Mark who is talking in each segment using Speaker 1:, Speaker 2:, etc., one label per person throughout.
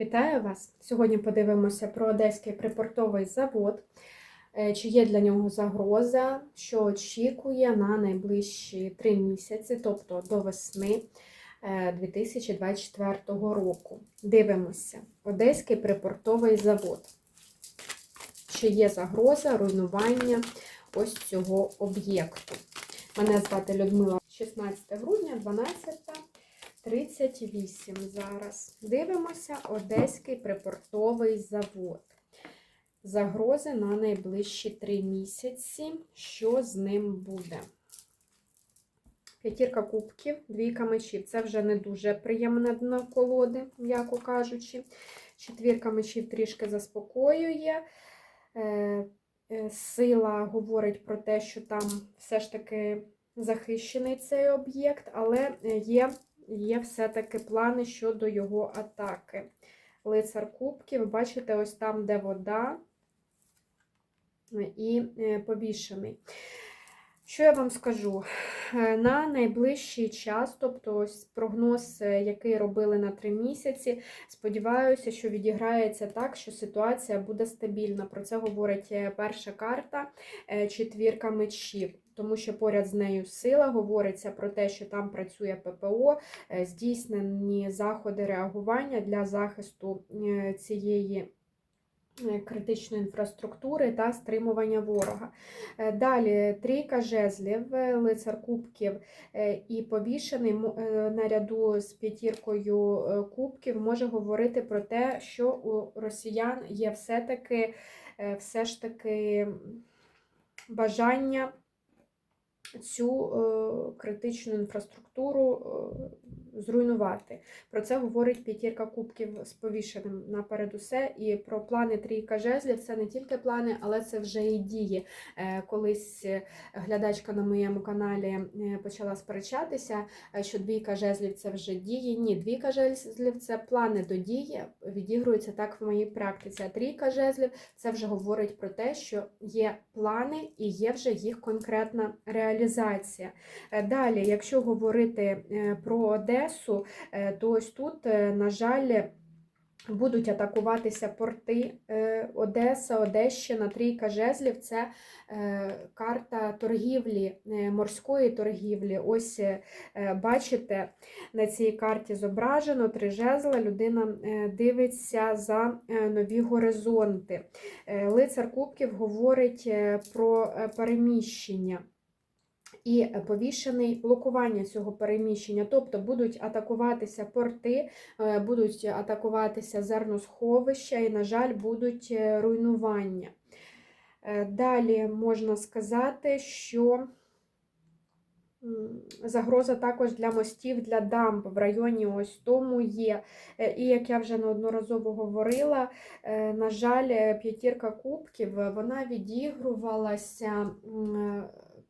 Speaker 1: Вітаю вас! Сьогодні подивимося про Одеський припортовий завод. Е, Чи є для нього загроза, що очікує на найближчі три місяці, тобто до весни е, 2024 року. Дивимося. Одеський припортовий завод. Чи є загроза руйнування ось цього об'єкту? Мене звати Людмила 16 грудня, 12. 38 зараз. Дивимося Одеський припортовий завод. Загрози на найближчі три місяці. Що з ним буде? П'ятірка кубків, двійка мечів. Це вже не дуже приємне дно колоди, м'яко кажучи. Четвірка мечів трішки заспокоює. Е, е, Сила говорить про те, що там все ж таки захищений цей об'єкт, але є є все-таки плани щодо його атаки. Лицар кубків, бачите, ось там, де вода і повішений. Що я вам скажу? На найближчий час, тобто ось прогноз, який робили на три місяці, сподіваюся, що відіграється так, що ситуація буде стабільна. Про це говорить перша карта четвірка мечів тому що поряд з нею сила говориться про те, що там працює ППО, здійснені заходи реагування для захисту цієї. Критичної інфраструктури та стримування ворога. Далі трійка жезлів, лицар кубків і повішений наряду з п'ятіркою кубків може говорити про те, що у росіян є все-таки все ж таки бажання цю е, критичну інфраструктуру е, зруйнувати. Про це говорить п'ятірка кубків з повішеним наперед усе. І про плани трійка жезлів це не тільки плани, але це вже і дії. Е, колись глядачка на моєму каналі почала сперечатися, що двійка жезлів це вже дії. Ні, двійка жезлів це плани до дії, відігруються так в моїй практиці. А трійка жезлів це вже говорить про те, що є плани і є вже їх конкретна реалізація. Далі, якщо говорити про Одесу, то ось тут, на жаль, Будуть атакуватися порти Одеса, Одещина, Трійка Жезлів це карта торгівлі, морської торгівлі. Ось бачите, на цій карті зображено три жезла, людина дивиться за нові горизонти. Лицар Кубків говорить про переміщення і повішений блокування цього переміщення, тобто будуть атакуватися порти, е, будуть атакуватися зерносховища і, на жаль, будуть е, руйнування. Е, далі можна сказати, що Загроза також для мостів, для дамб в районі ось тому є. І, як я вже неодноразово говорила, на жаль, п'ятірка кубків вона відігрувалася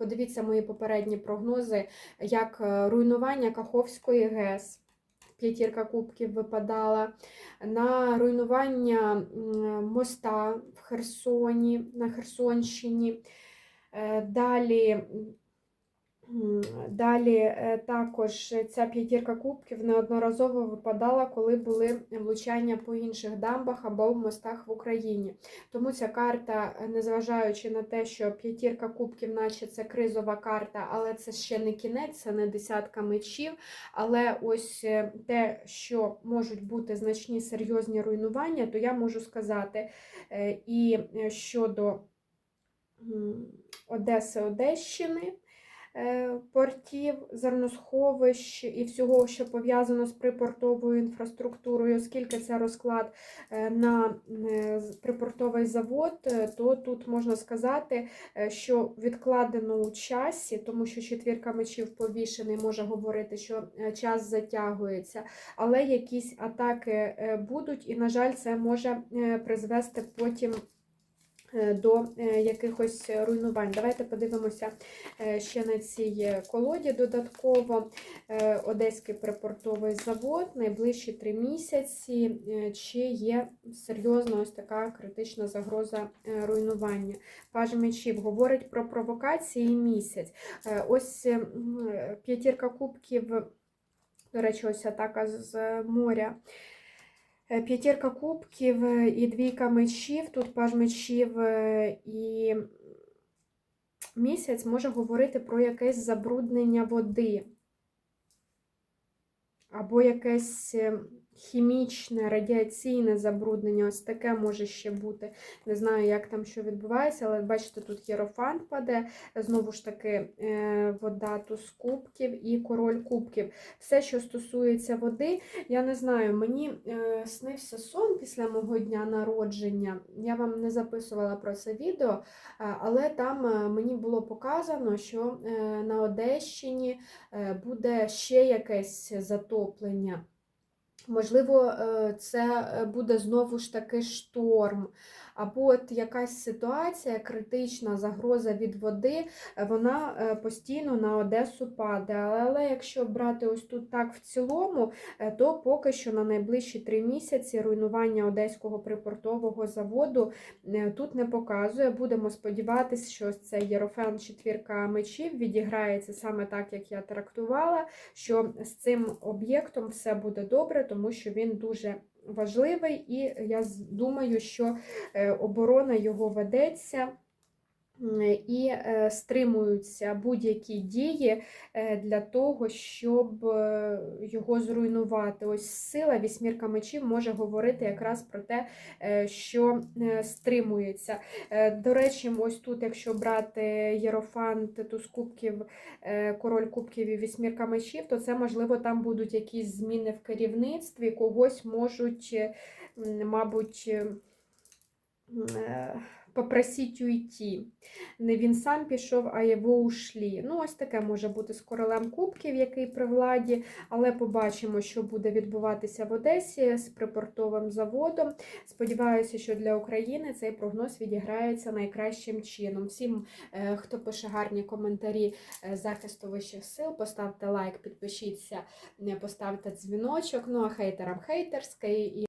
Speaker 1: Подивіться мої попередні прогнози, як е, руйнування Каховської ГЕС. П'ятірка кубків випадала, на руйнування моста в Херсоні, на Херсонщині. Е, далі Далі е, також ця п'ятірка кубків неодноразово випадала, коли були влучання по інших дамбах або в мостах в Україні. Тому ця карта, незважаючи на те, що п'ятірка кубків, наче це кризова карта, але це ще не кінець, це не десятка мечів. Але ось е, те, що можуть бути значні серйозні руйнування, то я можу сказати е, і щодо Одеси Одещини. Е, портів, зерносховищ і всього, що пов'язано з припортовою інфраструктурою, оскільки це розклад е, на е, припортовий завод, то тут можна сказати, що відкладено у часі, тому що четвірка мечів повішений може говорити, що час затягується, але якісь атаки будуть, і, на жаль, це може призвести потім. Е, до е, якихось руйнувань. Давайте подивимося е, ще на цій колоді додатково Одеський припортовий завод, найближчі три місяці, чи є серйозна ось така критична загроза руйнування. Паж мечів говорить про провокації місяць. Ось п'ятірка кубків, до речі, ось атака з моря. Е, П'ятірка кубків і двійка мечів. Тут паж мечів е, і місяць може говорити про якесь забруднення води. Або якесь е, хімічне, радіаційне забруднення. Ось таке може ще бути. Не знаю, як там що відбувається, але бачите, тут єрофант паде. Знову ж таки, е, вода туз кубків і король кубків. Все, що стосується води, я не знаю, мені е, снився сон після мого дня народження. Я вам не записувала про це відео, е, але там мені було показано, що на Одещині буде ще якесь затоплення. Можливо, е, це е, буде знову ж таки шторм, або от якась ситуація, критична загроза від води, е, вона постійно на Одесу падає. Але якщо брати ось тут так в цілому, то поки що на найближчі три місяці руйнування Одеського припортового заводу тут не показує. Будемо сподіватися, що цей Єрофен четвірка мечів відіграється саме так, як я трактувала, що з цим об'єктом все буде добре, тому що він дуже важливий, і я думаю, що е, оборона його ведеться. І е, стримуються будь-які дії е, для того, щоб е, його зруйнувати. Ось сила вісьмірка мечів може говорити якраз про те, що стримується. До речі, ось тут, якщо брати Єрофант, туз кубків, король кубків і вісьмірка мечів, то це можливо там будуть якісь зміни в керівництві, когось можуть, мабуть, попросіть уйти. Не він сам пішов, а його ушлі. Ну, ось таке може бути з королем кубків, який при владі, але побачимо, що буде відбуватися в Одесі з припортовим заводом. Сподіваюся, що для України цей прогноз відіграється найкращим чином. Всім, е, хто пише гарні коментарі е, захисту вищих сил, поставте лайк, підпишіться, е, поставте дзвіночок. Ну а хейтерам хейтерський.